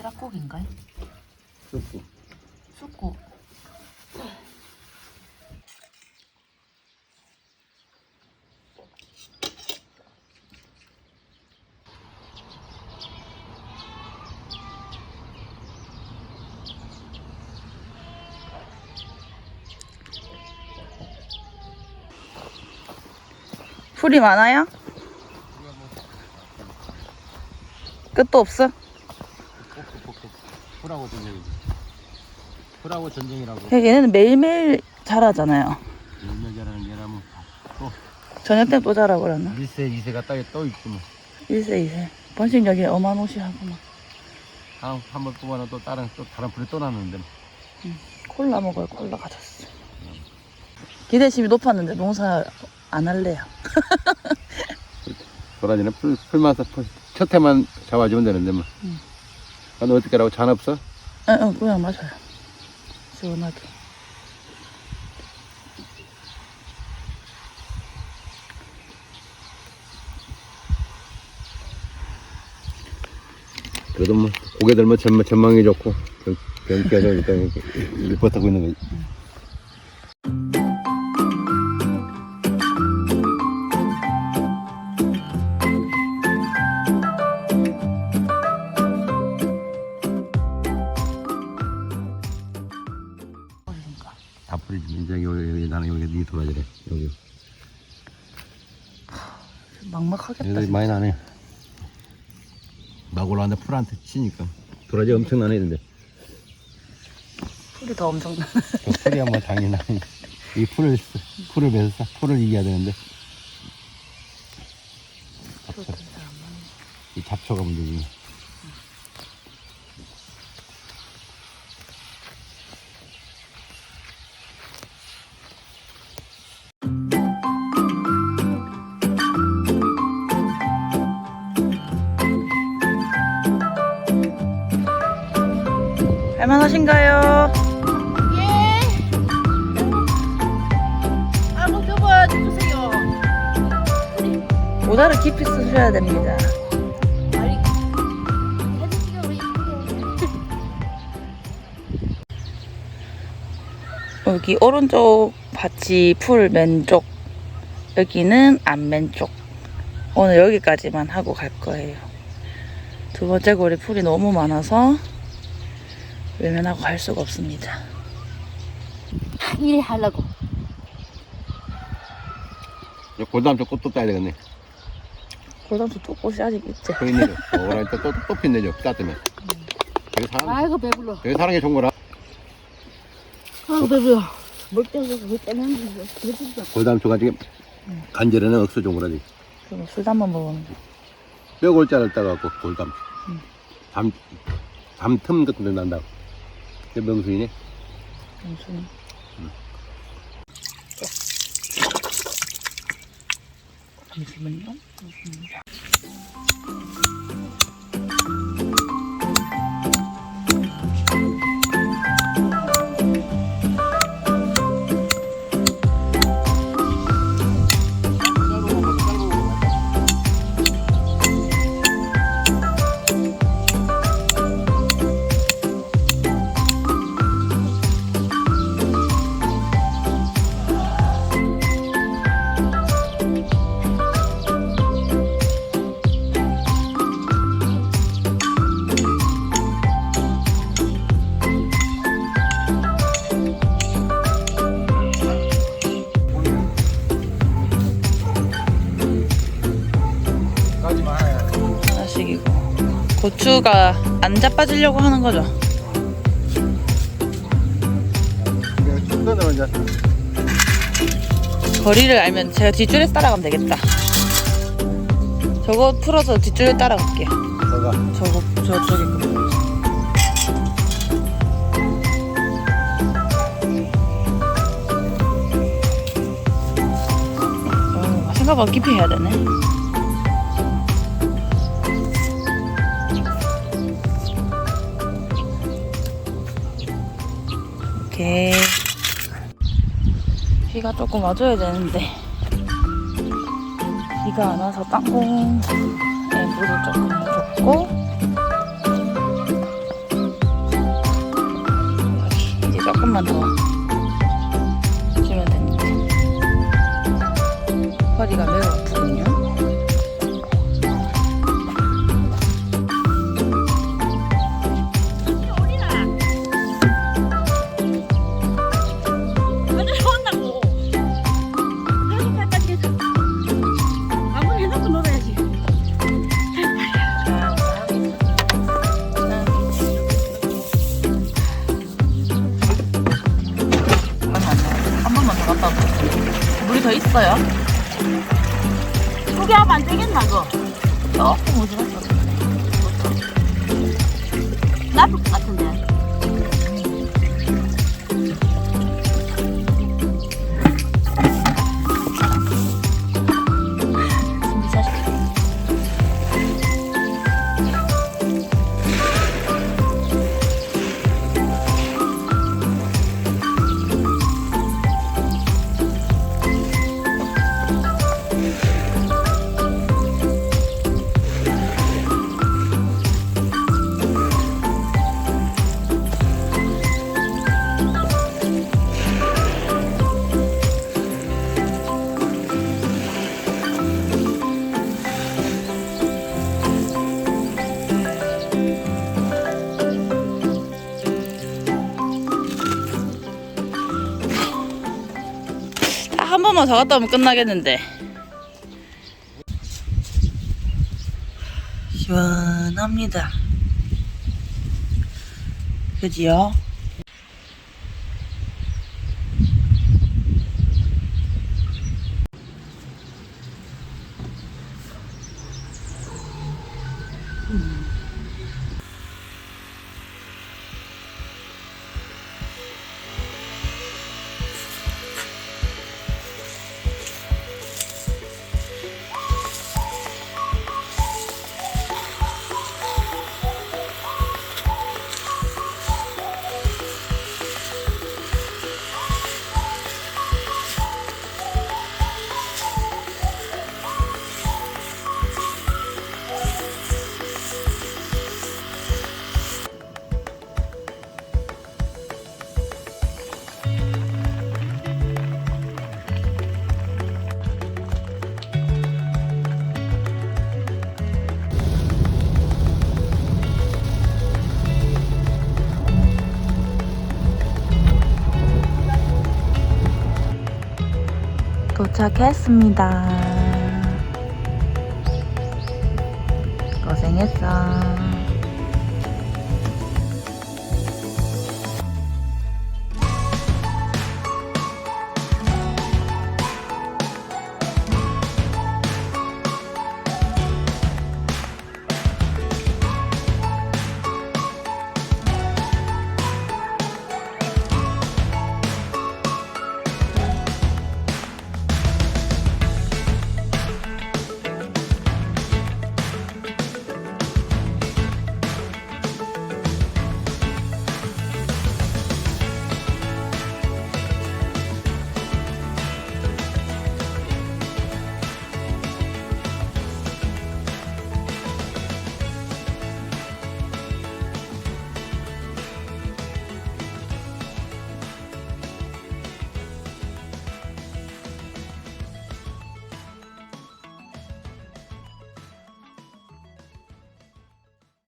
시락국인가요? 쑥국. 쑥국. 풀이 많아요? 끝도 없어? 풀하고 전쟁이지. 풀하고 전쟁이라고. 얘네는 매일매일 자라잖아요. 열매 자라는 게라면 또 저녁 때 또 자라 그러나? 1세, 2세가 따에 또 있지 뭐. 1세, 2세. 번식력이 어마무시하구만. 다음 한번 뽑아놓으면 또 다른 또 다른 풀이 또 나는데. 콜라 먹어요, 콜라 가졌어. 기대심이 높았는데 농사 안 할래요. 도라지는 풀 풀만 사- 풀첫 해만 잡아주면 되는데 뭐. 음. 너 어떻게 하라고 잔 없어? 응, 응, 그냥 맞아요. 시원하게. 그래도 뭐 고개들 뭐 전망, 전망이 좋고 경기가 좋으니까 이렇게 일 버티고 있는 거 여기 네 도라지래. 여기. 막막하겠다. 진짜. 많이 나네. 막 올라왔는데 풀한테 치니까. 도라지 엄청 나네, 근데. 풀이 더 엄청나. 저 풀이 한번 당연히 나네. 이 풀을, 풀을 매서 풀을 이겨야 되는데. 잡초. 이 잡초가 문제지. 할만하신가요? 예. 아이고 여보 주세요. 모자를 깊이 쓰셔야 됩니다. 여기 오른쪽 밭이 풀 맨쪽, 여기는 안 맨쪽. 오늘 여기까지만 하고 갈 거예요. 두 번째 골이 풀이 너무 많아서 외면하고 갈 수가 없습니다. 이래 하려고. 저 꽃도 따야 되겠네. 골담수 또 꽃이 아직 있지. 그 있네. 어, 오라 또, 또, 또 핀내죠. 따뜻면. 여기 사람, 아이고 배불러. 여기 사는 게 좋은 거라. 아이고 배불러. 뭘 때려서 왜 때문에 배불러. 골다암초가 지금 간절에는 억수 좋은 거라지. 그리고 술담만 먹으면 돼. 뼈골자를 따갖고 골담. 음. 잠, 잠틈 같은 데 난다고. 그 명수이네. 무슨 잠시만요. 하나씩이고 고추가 안 자빠지려고 하는 거죠. 이제 거리를 알면 제가 뒷줄에 따라가면 되겠다. 저거 풀어서 뒷줄에 따라갈게요. 내가 저거 저쪽에 거. 어, 생각보다 깊이 해야 되네. 네. 비가 조금 와줘야 되는데 비가 안 와서 땅콩에 네, 물을 조금 줬고 이제 조금만 더 주면 됩니다. 허리가 매워. 어요? 두개 하면 안 되겠나, 그거? 조금 모자랐어. 나쁠 것 같은데. 번만 더 갔다 오면 끝나겠는데. 시원합니다. 그지요? 도착했습니다. 고생했어.